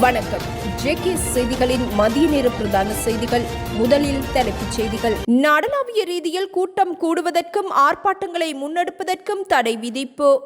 வணக்கம். ஜேகே செய்திகளின் மதிய நேர பிரதான செய்திகள் முதலில் தலைப்புச் செய்திகள். நாடளாவிய ரீதியில் கூட்டம் கூடுவதற்கும் ஆர்ப்பாட்டங்களை முன்னெடுப்பதற்கும் தடை விதிப்பு.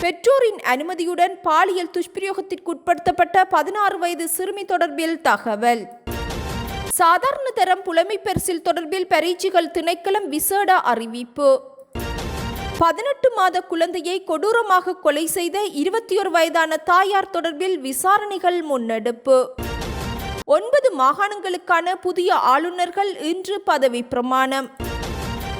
பெற்றோரின் அனுமதியுடன் பாலியல் துஷ்பிரயோகத்திற்குட்படுத்தப்பட்ட பதினாறு வயது சிறுமி தொடர்பில் தகவல். சாதாரண தரம் புலமை பரிசில் தொடர்பில் பரீட்சைகள் திணைக்களம் விசேட அறிவிப்பு. பதினெட்டு மாத குழந்தையை கொடூரமாக கொலை செய்த இருபத்தி ஒரு வயதான தாயார் தொடர்பில் விசாரணைகள் முன்னெடுப்பு. ஒன்பது மாகாணங்களுக்கான புதிய ஆளுநர்கள் இன்று பதவி பிரமாணம்.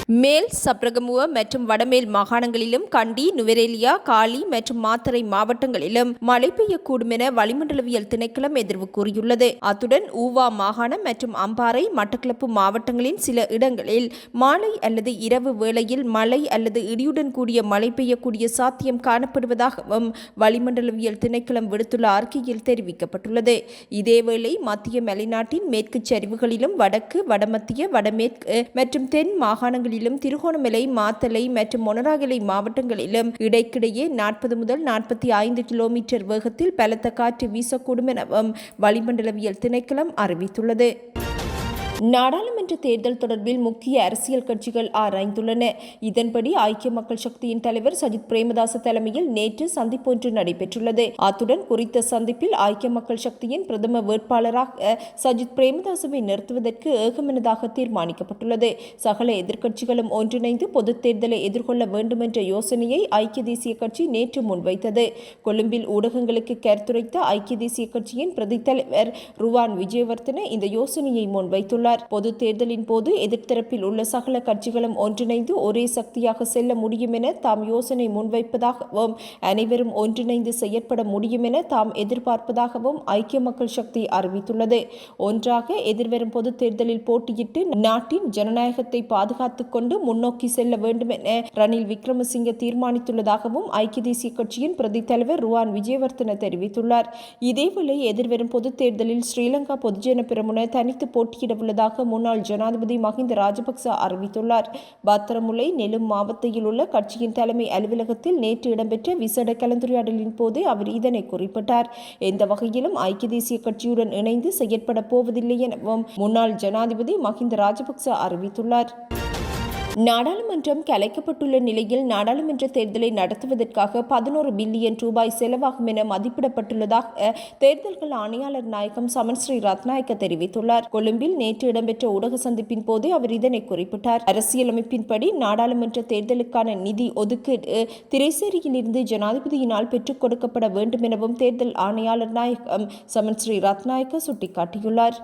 மேல் சப்ரகமுவ மற்றும் வடமேல் மாகாணங்களிலும் கண்டி நுவரேலியா காலி மற்றும் மாத்தரை மாவட்டங்களிலும் மழை பெய்யக்கூடும் என வளிமண்டலவியல் திணைக்களம் எதிர்வு கூறியுள்ளது. அத்துடன் ஊவா மாகாணம் மற்றும் அம்பாறை மட்டக்களப்பு மாவட்டங்களின் சில இடங்களில் மாலை அல்லது இரவு வேளையில் மழை அல்லது இடியுடன் கூடிய மழை பெய்யக்கூடிய சாத்தியம் காணப்படுவதாகவும் வளிமண்டலவியல் திணைக்களம் விடுத்துள்ள அறிக்கையில் தெரிவிக்கப்பட்டுள்ளது. இதேவேளை மத்திய மலைநாட்டின் மேற்கு சரிவுகளிலும் வடக்கு வடமத்திய வடமேற்கு மற்றும் தென் மாகாணங்களில் மாகாணங்களிலும் திருகோணமலை மாத்தலை மற்றும் மொனராகலை மாவட்டங்களிலும் இடைக்கிடையே நாற்பது முதல் நாற்பத்தி ஐந்து கிலோமீட்டர் வேகத்தில் பலத்த காற்று வீசக்கூடும் எனவும் வளிமண்டலவியல் திணைக்களம் அறிவித்துள்ளது. நாடாளுமன்ற தேர்தல் தொடர்பில் முக்கிய அரசியல் கட்சிகள் ஆராய்ந்துள்ளன. இதன்படி ஐக்கிய மக்கள் சக்தியின் தலைவர் சஜித் பிரேமதாச தலைமையில் நேற்று சந்திப்பொன்று நடைபெற்றுள்ளது. அத்துடன் குறித்த சந்திப்பில் ஐக்கிய மக்கள் சக்தியின் பிரதம வேட்பாளராக சஜித் பிரேமதாசவை நிறுத்துவதற்கு ஏகமனதாக தீர்மானிக்கப்பட்டுள்ளது. சகல எதிர்க்கட்சிகளும் ஒன்றிணைந்து பொது தேர்தலை எதிர்கொள்ள வேண்டும் என்ற யோசனையை ஐக்கிய தேசிய கட்சி நேற்று முன்வைத்தது. கொழும்பில் ஊடகங்களுக்கு கருத்துரைத்த ஐக்கிய தேசிய கட்சியின் பிரதி தலைவர் ருவான் விஜயவர்தன இந்த யோசனையை முன்வைத்துள்ளார். பொது தேர்தலின் போது எதிர்த்தரப்பில் உள்ள சகல கட்சிகளும் ஒன்றிணைந்து ஒரே சக்தியாக செல்ல முடியும் என தாம் யோசனை முன்வைப்பதாகவும் அனைவரும் ஒன்றிணைந்து செயற்பட முடியும் என தாம் எதிர்பார்ப்பதாகவும் ஐக்கிய மக்கள் சக்தி அறிவித்துள்ளது. ஒன்றாக எதிர்வரும் பொது தேர்தலில் போட்டியிட்டு நாட்டின் ஜனநாயகத்தை பாதுகாத்துக் கொண்டு முன்னோக்கி செல்ல வேண்டும் என ரணில் விக்ரமசிங்க தீர்மானித்துள்ளதாகவும் ஐக்கிய தேசிய கட்சியின் பிரதி தலைவர் ருவான் விஜயவர்தன தெரிவித்துள்ளார். இதேவேளை எதிர்வரும் பொது தேர்தலில் ஸ்ரீலங்கா பொதுஜன பிரமுன தனித்து போட்டியிட உள்ளது உள்ளதாக முன்னாள் ஜனாதிபதி மஹிந்த ராஜபக்ச அறிவித்துள்ளார். பத்திரமுல்லை நெலும் மாவட்டத்தில் உள்ள கட்சியின் தலைமை அலுவலகத்தில் நேற்று இடம்பெற்ற விசேட கலந்துரையாடலின் போது அவர் இதனை குறிப்பிட்டார். எந்த வகையிலும் ஐக்கிய தேசிய கட்சியுடன் இணைந்து செயற்பட போவதில்லை எனவும் முன்னாள் ஜனாதிபதி மஹிந்த ராஜபக்ச அறிவித்துள்ளார். நாடாளுமன்றம் கலைக்கப்பட்டுள்ள நிலையில் நாடாளுமன்ற தேர்தலை நடத்துவதற்காக பதினோரு பில்லியன் ரூபாய் செலவாகும் என மதிப்பிடப்பட்டுள்ளதாக தேர்தல்கள் ஆணையாளர் நாயகம் சமன் ஸ்ரீ ரத்நாயக்க தெரிவித்துள்ளார். கொழும்பில் நேற்று இடம்பெற்ற ஊடக சந்திப்பின் போது அவர் இதனை குறிப்பிட்டார். அரசியலமைப்பின்படி நாடாளுமன்ற தேர்தலுக்கான நிதி ஒதுக்கீடு திரைசேரியிலிருந்து ஜனாதிபதியினால் பெற்றுக் கொடுக்கப்பட வேண்டும் எனவும் தேர்தல் ஆணையாளர் நாயகம் சமன் ஸ்ரீ ரத்நாயக்க சுட்டிக்காட்டியுள்ளார்.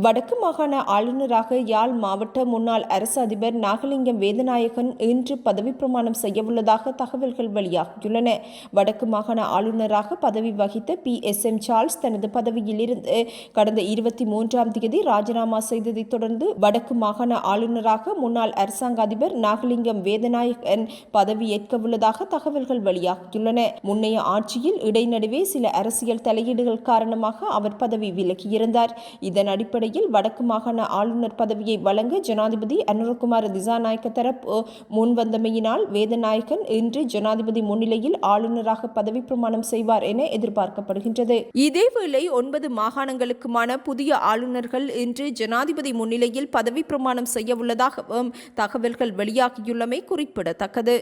வடக்கு மாகாண ஆளுநராக யாழ் மாவட்ட முன்னாள் அரசு அதிபர் நாகலிங்கம் வேதநாயகன் இன்று பதவி பிரமாணம் செய்யவுள்ளதாக தகவல்கள் வெளியாகியுள்ளன. வடக்கு மாகாண ஆளுநராக பதவி வகித்த பி. எஸ். எம். சார்ல்ஸ் தனது பதவியிலிருந்து கடந்த இருபத்தி மூன்றாம் தேதி ராஜினாமா செய்ததைத் தொடர்ந்து வடக்கு மாகாண ஆளுநராக முன்னாள் அரசாங்க அதிபர் நாகலிங்கம் வேதநாயகன் பதவியேற்கவுள்ளதாக தகவல்கள் வெளியாகியுள்ளன. முன்னைய ஆட்சியில் இடைநடுவே சில அரசியல் தலையீடுகள் காரணமாக அவர் பதவி விலகியிருந்தார். இதன் அடிப்படையில் அடிப்படையில் வடக்கு மாகாண ஆளுநர் பதவியை வழங்க ஜனாதிபதி அனுரகுமார் திசாநாயக்க தரப்பு முன்வந்தமையினால் வேதநாயகன் இன்று ஜனாதிபதி முன்னிலையில் ஆளுநராக பதவி பிரமாணம் செய்வார் என எதிர்பார்க்கப்படுகின்றது. இதேவேளை ஒன்பது மாகாணங்களுக்குமான புதிய ஆளுநர்கள் இன்று ஜனாதிபதி முன்னிலையில் பதவி பிரமாணம் செய்ய உள்ளதாகவும் தகவல்கள் வெளியாகியுள்ளமை குறிப்பிடத்தக்கது.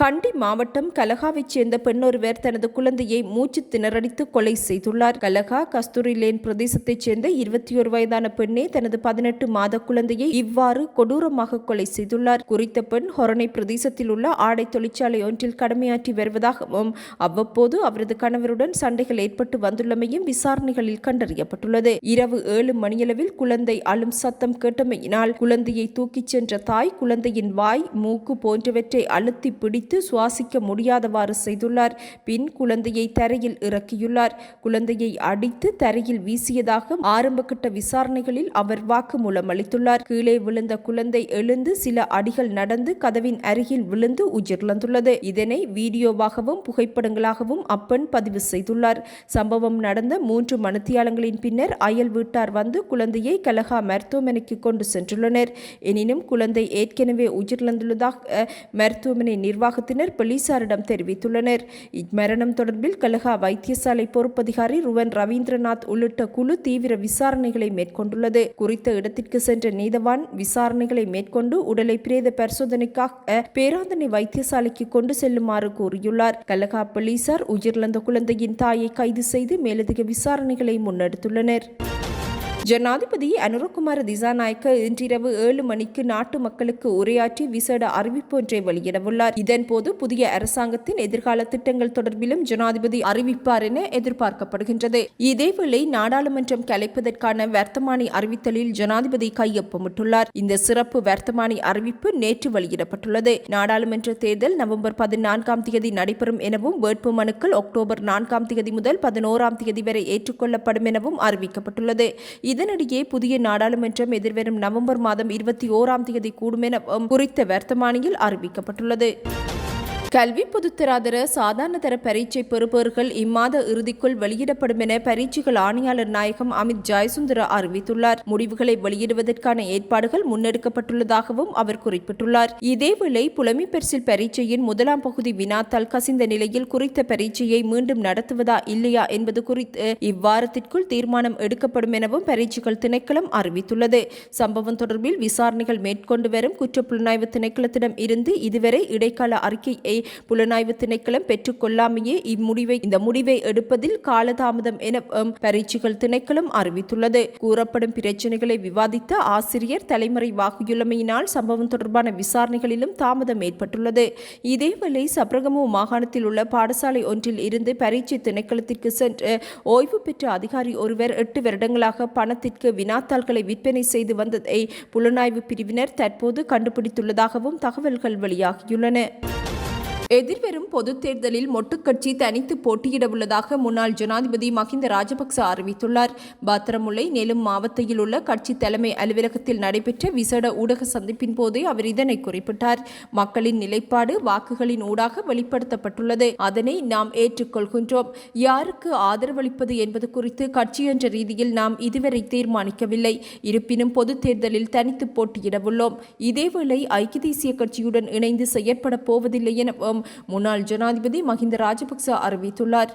கண்டி மாவட்டம் கலகாவைச் சேர்ந்த பெண்ணொருவர் தனது குழந்தையை மூச்சு திணறடித்து கொலை செய்துள்ளார். கலகா கஸ்தூரி லேன் பிரதேசத்தைச் சேர்ந்த இருபத்தி ஒரு வயதான பெண்ணே தனது பதினெட்டு மாத குழந்தையை இவ்வாறு கொடூரமாக கொலை செய்துள்ளார். குறித்த பெண் ஹொரணை பிரதேசத்தில் உள்ள ஆடை தொழிற்சாலை ஒன்றில் கடமையாற்றி வருவதாகவும் அவ்வப்போது அவரது கணவருடன் சண்டைகள் ஏற்பட்டு வந்துள்ளமையும் விசாரணைகளில் கண்டறியப்பட்டுள்ளது. இரவு ஏழு மணியளவில் குழந்தை அழும் சத்தம் கேட்டமையினால் குழந்தையை தூக்கிச் சென்ற தாய் குழந்தையின் வாய் மூக்கு போன்றவற்றை அழுத்தி பிடித்து பிடித்து சுவாசிக்க முடியாதவாறு செய்துள்ளார். பின் குழந்தையை தரையில் இறக்கியுள்ளார். குழந்தையை அடித்து தரையில் வீசியதாக ஆரம்பகட்ட விசாரணைகளில் அவர் வாக்குமூலம் அளித்துள்ளார். கீழே விழுந்த குழந்தை எழுந்து சில அடிகள் நடந்து கதவின் அருகில் விழுந்து உயிரிழந்துள்ளது. இதனை வீடியோவாகவும் புகைப்படங்களாகவும் அப்பெண் பதிவு செய்துள்ளார். சம்பவம் நடந்த மூன்று மணித்தியாலங்களின் பின்னர் அயல் வீட்டார் வந்து குழந்தையை கலகா மருத்துவமனைக்கு கொண்டு சென்றுள்ளனர். எனினும் குழந்தை ஏற்கனவே உயிரிழந்துள்ளதாக மருத்துவமனை நிர்வாகம் நிர்வாகத்தினர் போலீசாரிடம் தெரிவித்துள்ளனர். இம்மரணம் தொடர்பில் கலகா வைத்தியசாலை பொறுப்பதிகாரி ருவன் ரவீந்திரநாத் உள்ளிட்ட குழு தீவிர விசாரணைகளை மேற்கொண்டுள்ளது. குறித்த இடத்திற்கு சென்ற நீதவான் விசாரணைகளை மேற்கொண்டு உடலை பிரேத பரிசோதனைக்காக பேராந்தனை வைத்தியசாலைக்கு கொண்டு செல்லுமாறு கூறியுள்ளார். கலகா போலீசார் உயிரிழந்த குழந்தையின் தாயை கைது செய்து மேலதிக விசாரணைகளை முன்னெடுத்துள்ளனர். ஜனாதிபதி அனுரகுமார திசாநாயக்க இன்றிரவு ஏழு மணிக்கு நாட்டு மக்களுக்கு உரையாற்றி விசேட அறிவிப்பு ஒன்றை வெளியிடவுள்ளார். இதன்போது புதிய அரசாங்கத்தின் எதிர்கால திட்டங்கள் தொடர்பிலும் ஜனாதிபதி அறிவிப்பார் என எதிர்பார்க்கப்படுகின்றது. இதேவேளை நாடாளுமன்றம் கலைப்பதற்கான வர்த்தமானி அறிவித்தலில் ஜனாதிபதி கையொப்பமிட்டுள்ளார். இந்த சிறப்பு வர்த்தமானி அறிவிப்பு நேற்று வெளியிடப்பட்டுள்ளது. நாடாளுமன்ற தேர்தல் நவம்பர் பதினான்காம் தேதி நடைபெறும் எனவும் வேட்பு மனுக்கள் அக்டோபர் நான்காம் தேதி முதல் பதினோராம் தேதி வரை ஏற்றுக்கொள்ளப்படும் எனவும் அறிவிக்கப்பட்டுள்ளது. இதனிடையே புதிய நாடாளுமன்றம் எதிர்வரும் நவம்பர் மாதம் இருபத்தி ஓராம் தேதி கூடும் என குறித்த வர்த்தமானியில் அறிவிக்கப்பட்டுள்ளது. கல்வி பொதுத்தராதர சாதாரண தர பரீட்சை பெறுபவர்கள் இம்மாத இறுதிக்குள் வெளியிடப்படும் என பரீட்சைகள் ஆணையாளர் நாயகம் அமித் ஜெயசுந்தர அறிவித்துள்ளார். முடிவுகளை வெளியிடுவதற்கான ஏற்பாடுகள் முன்னெடுக்கப்பட்டுள்ளதாகவும் அவர் குறிப்பிட்டுள்ளார். இதேவேளை புலமை பரிசில் பரீட்சையின் முதலாம் பகுதி வினாத்தால் கசிந்த நிலையில் குறித்த பரீட்சையை மீண்டும் நடத்துவதா இல்லையா என்பது குறித்து இவ்வாரத்திற்குள் தீர்மானம் எடுக்கப்படும் எனவும் பரீட்சைகள் திணைக்களம் அறிவித்துள்ளது. சம்பவம் தொடர்பில் விசாரணைகள் மேற்கொண்டு வரும் குற்றப்புலனாய்வு திணைக்களத்திடம் இருந்து இதுவரை இடைக்கால அறிக்கையை புலனாய்வு திணைக்களம் பெற்றுக்கொள்ளாமையே இம்முடிவை இந்த முடிவை எடுப்பதில் காலதாமதம் என பரீட்சைகள் திணைக்களம் அறிவித்துள்ளது. கூறப்படும் பிரச்சினைகளை விவாதித்த ஆசிரியர் தலைமறைவாகியுள்ளமையினால் சம்பவம் தொடர்பான விசாரணைகளிலும் தாமதம் ஏற்பட்டுள்ளது. இதேவேளை சப்ரகமு மாகாணத்தில் உள்ள பாடசாலை ஒன்றில் இருந்து பரீட்சை திணைக்களத்திற்கு சென்று ஓய்வு பெற்ற அதிகாரி ஒருவர் எட்டு வருடங்களாக பணத்திற்கு வினாத்தாள்களை விற்பனை செய்து வந்ததை புலனாய்வு பிரிவினர் தற்போது கண்டுபிடித்துள்ளதாகவும் தகவல்கள் வெளியாகியுள்ளன. எதிர்வரும் பொதுத் தேர்தலில் மொட்டுக்கட்சி தனித்து போட்டியிட உள்ளதாக முன்னாள் ஜனாதிபதி மஹிந்த ராஜபக்ச அறிவித்துள்ளார். பாத்திரமுல்லை நெலும் மாவட்டத்தில் உள்ள கட்சி தலைமை அலுவலகத்தில் நடைபெற்ற விசேட ஊடக சந்திப்பின் போதே அவர் இதனை குறிப்பிட்டார். மக்களின் நிலைப்பாடு வாக்குகளின் ஊடாக வெளிப்படுத்தப்பட்டுள்ளது. அதனை நாம் ஏற்றுக்கொள்கின்றோம். யாருக்கு ஆதரவளிப்பது என்பது குறித்து கட்சி என்ற ரீதியில் நாம் இதுவரை தீர்மானிக்கவில்லை. இருப்பினும் பொதுத் தேர்தலில் தனித்து போட்டியிட உள்ளோம் இதேவேளை ஐக்கிய தேசிய கட்சியுடன் இணைந்து செயற்பட போவதில்லை என முன்னாள் ஜனாதிபதி மஹிந்த ராஜபக்ச அறிவித்துள்ளார்.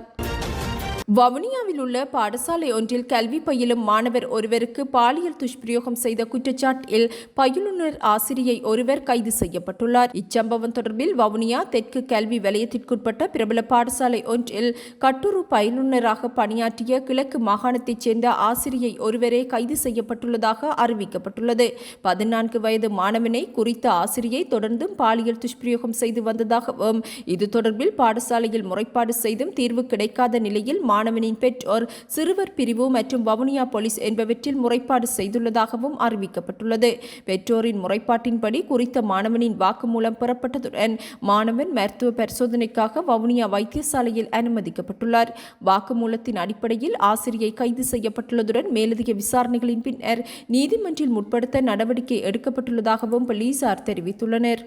வவுனியாவில் உள்ள பாடசாலை ஒன்றில் கல்வி பயிலும் மாணவர் ஒருவருக்கு பாலியல் துஷ்பிரயோகம் செய்த குற்றச்சாட்டில் பயிலுனர் ஆசிரியை ஒருவர் கைது செய்யப்பட்டுள்ளார். இச்சம்பவம் தொடர்பில் வவுனியா தெற்கு கல்வி வலயத்திற்குட்பட்ட பிரபல பாடசாலை ஒன்றில் கட்டுரு பயிலுனராக பணியாற்றிய கிழக்கு மாகாணத்தைச் சேர்ந்த ஆசிரியை ஒருவரே கைது செய்யப்பட்டுள்ளதாக அறிவிக்கப்பட்டுள்ளது. பதினான்கு வயது மாணவனை குறித்த ஆசிரியை தொடர்ந்தும் பாலியல் துஷ்பிரயோகம் செய்து வந்ததாகவும் இது தொடர்பில் பாடசாலையில் முறைப்பாடு செய்தும் தீர்வு கிடைக்காத நிலையில் மாணவனின் பெற்றோர் சிறுவர் பிரிவு மற்றும் வவுனியா போலீஸ் என்பவற்றில் முறைப்பாடு செய்துள்ளதாகவும் அறிவிக்கப்பட்டுள்ளது. பெற்றோரின் முறைப்பாட்டின்படி குறித்த மாணவனின் வாக்குமூலம் பெறப்பட்டதுடன் மாணவன் மருத்துவ பரிசோதனைக்காக வவுனியா வைத்தியசாலையில் அனுமதிக்கப்பட்டுள்ளார். வாக்குமூலத்தின் அடிப்படையில் ஆசிரியை கைது செய்யப்பட்டுள்ளதுடன் மேலதிக விசாரணைகளின் பின்னர் நீதிமன்றில் முற்படுத்த நடவடிக்கை எடுக்கப்பட்டுள்ளதாகவும் போலீசார் தெரிவித்துள்ளனர்.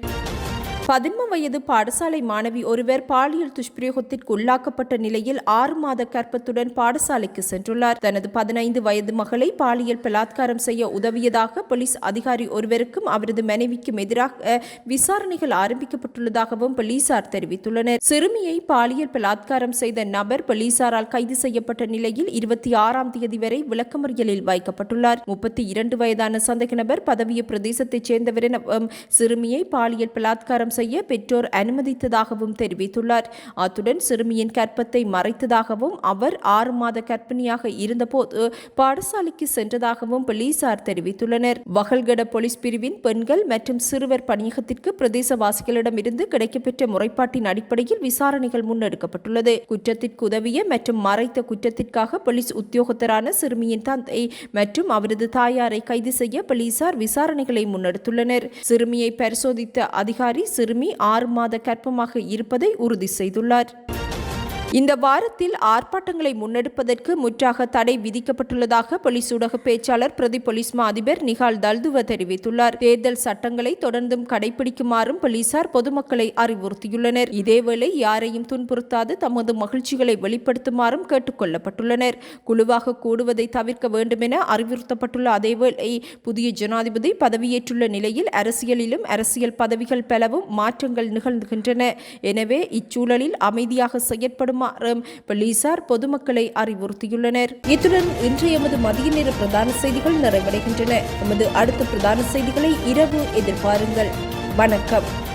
பதின்ம வயது பாடசாலை மாணவி ஒருவர் பாலியல் துஷ்பிரயோகத்திற்கு உள்ளாக்கப்பட்ட நிலையில் ஆறு மாத கர்ப்பத்துடன் பாடசாலைக்கு சென்றுள்ளார். தனது பதினைந்து வயது மகளை பாலியல் பலாத்காரம் செய்ய உதவியதாக போலீஸ் அதிகாரி ஒருவருக்கும் அவரது மனைவிக்கும் எதிராக விசாரணைகள் ஆரம்பிக்கப்பட்டுள்ளதாகவும் போலீசார் தெரிவித்துள்ளனர். சிறுமியை பாலியல் பலாத்காரம் செய்த நபர் போலீசாரால் கைது செய்யப்பட்ட நிலையில் இருபத்தி ஆறாம் தேதி வரை விளக்கமறியலில் வைக்கப்பட்டுள்ளார். முப்பத்தி இரண்டு வயதான சந்தேக நபர் பதவிய பிரதேசத்தைச் சேர்ந்தவர் சிறுமியை பாலியல் பலாத்காரம் செய்ய பெற்றோர் அனுமதித்ததாகவும் தெரிவித்துள்ளார். அத்துடன் சிறுமியின் கற்பத்தை மறைத்ததாகவும் அவர் ஆறு மாத கர்ப்பிணியாக இருந்தபோது பாடசாலைக்கு சென்றதாகவும் போலீசார் தெரிவித்துள்ளனர். வகல்கட போலீஸ் பிரிவின் பெண்கள் மற்றும் சிறுவர் பணியகத்திற்கு பிரதேசவாசிகளிடமிருந்து கிடைக்கப்பெற்ற முறைப்பாட்டின் அடிப்படையில் விசாரணைகள் முன்னெடுக்கப்பட்டுள்ளது. குற்றத்திற்கு உதவிய மற்றும் மறைத்த குற்றத்திற்காக போலீஸ் உத்தியோகத்தரான சிறுமியின் தந்தை மற்றும் அவரது தாயாரை கைது செய்ய போலீசார் விசாரணைகளை முன்னெடுத்துள்ளனர். சிறுமியை பரிசோதித்த அதிகாரி சிறு சிறுமி ஆறு மாத கர்ப்பமாக இருப்பதை உறுதி செய்துள்ளார். இந்த வாரத்தில் ஆர்ப்பாட்டங்களை முன்னெடுப்பதற்கு முற்றாக தடை விதிக்கப்பட்டுள்ளதாக போலீஸ் ஊடக பேச்சாளர் பிரதி போலீஸ் மா அதிபர் நிகால் தல்துவ தெரிவித்துள்ளார். தேர்தல் சட்டங்களை தொடர்ந்தும் கடைபிடிக்குமாறும் போலீசார் பொதுமக்களை அறிவுறுத்தியுள்ளனர். இதேவேளை யாரையும் துன்புறுத்தாது தமது மகிழ்ச்சிகளை வெளிப்படுத்துமாறும் கேட்டுக் கொள்ளப்பட்டுள்ளனர் குழுவாக கூடுவதை தவிர்க்க வேண்டுமென அறிவுறுத்தப்பட்டுள்ள அதேவேளை புதிய ஜனாதிபதி பதவியேற்றுள்ள நிலையில் அரசியலிலும் அரசியல் பதவிகள் பெலவும் மாற்றங்கள் நிகழ்கின்றன எனவே இச்சூழலில் அமைதியாக செயற்படும் செயற்படுமாறும் போலீசார் பொதுமக்களை அறிவுறுத்தியுள்ளனர். இத்துடன் இன்று எமது மதிய நேர பிரதான செய்திகள் நிறைவடைகின்றன. எமது அடுத்த பிரதான செய்திகளை இரவு எதிர்பாருங்கள். வணக்கம்.